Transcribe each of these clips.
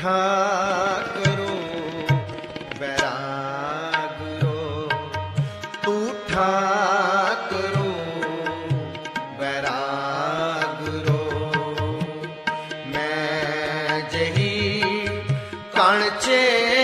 ਠਾਕਰੋ ਬੈਰਾਗਰੋ ਤੂੰ ਠਾਕਰੋ ਬੈਰਾਗਰੋ ਮੈਂ ਜਹੀ ਕਣਚੇ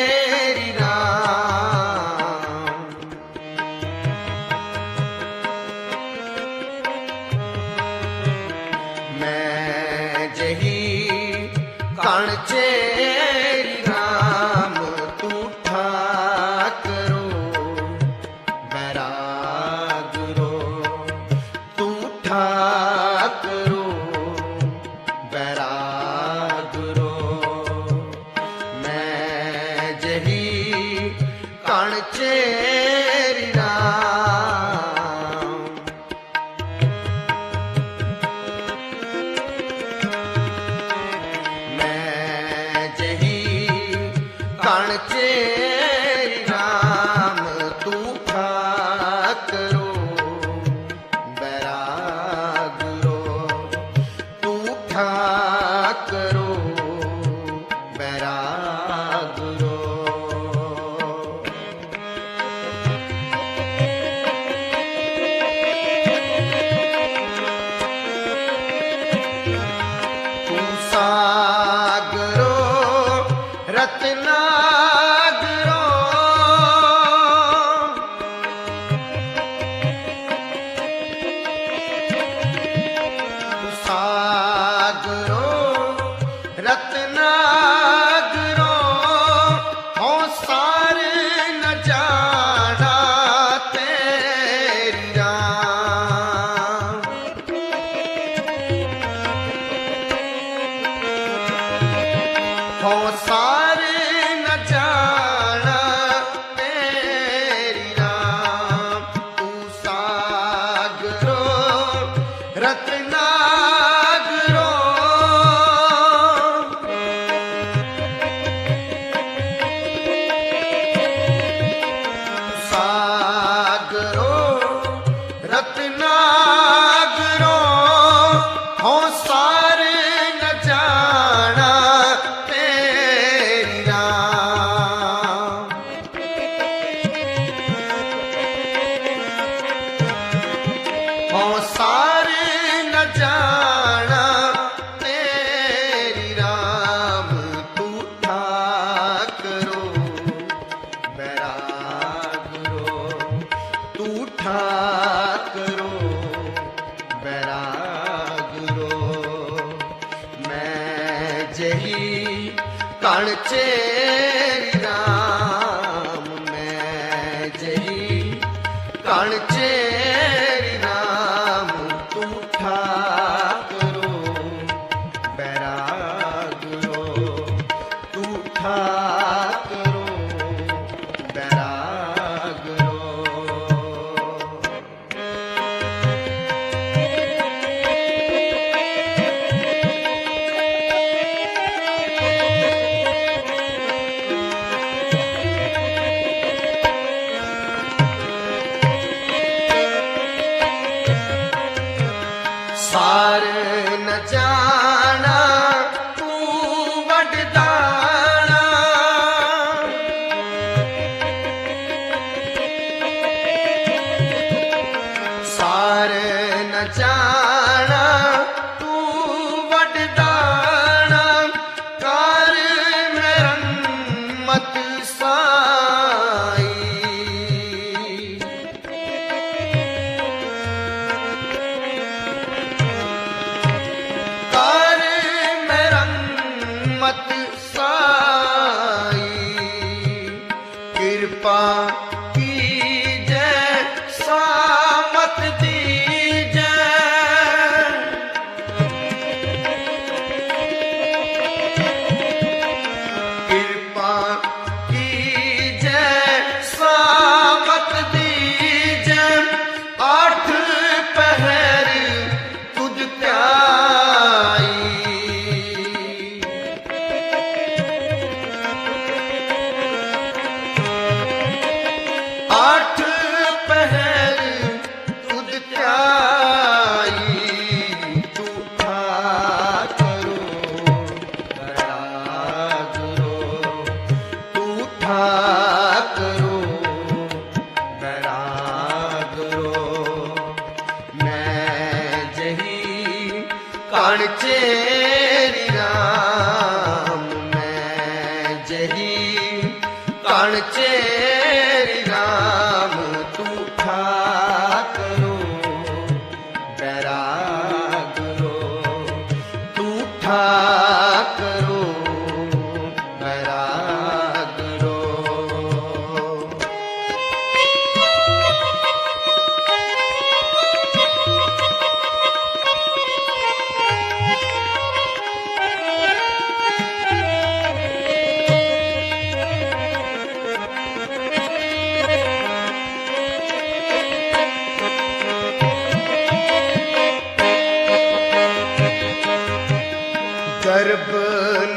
ਕਣ ਚੇਰੀ ਰਾਮ ਮੈਂ ਜਈ। ਕਣ ਚੇਰੀ ਰਾਮ ਤੂੰ ਠਾਕਰੋ ਬੈਰਾ চায় காணிச்சே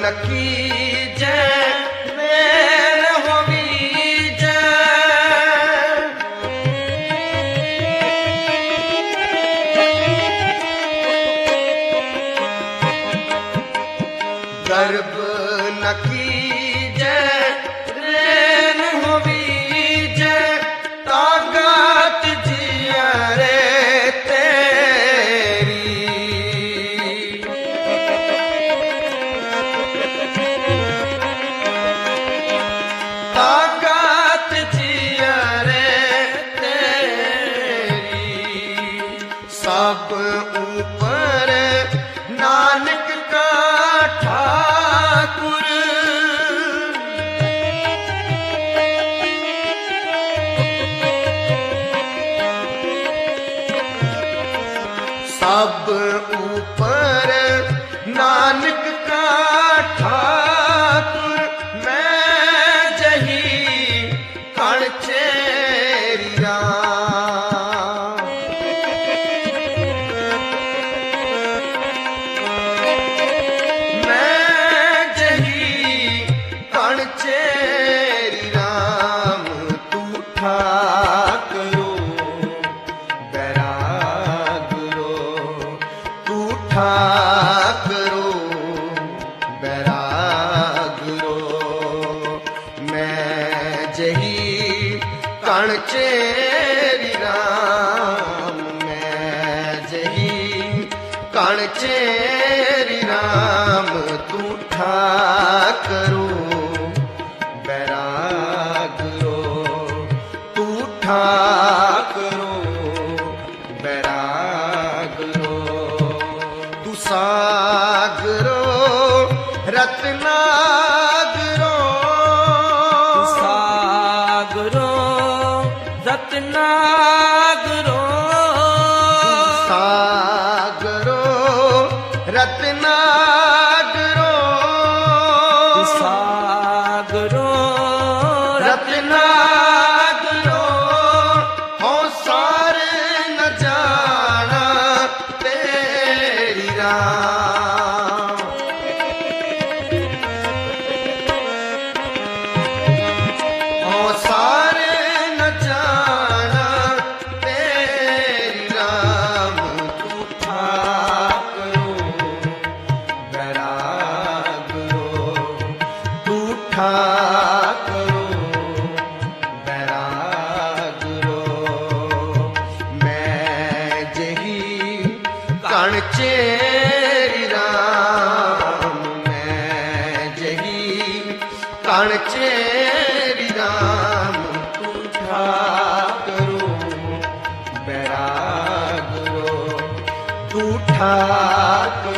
नकी ठाकरो बैरागरो मैं जही कणचेरी राम मैं जही कणचेरी राम तू ठा ਸਾਗਰੋ ਰਤਨਾਗਰੋ। ਸਾਗਰੋ ਰਤਨਾਗਰੋ। हाँ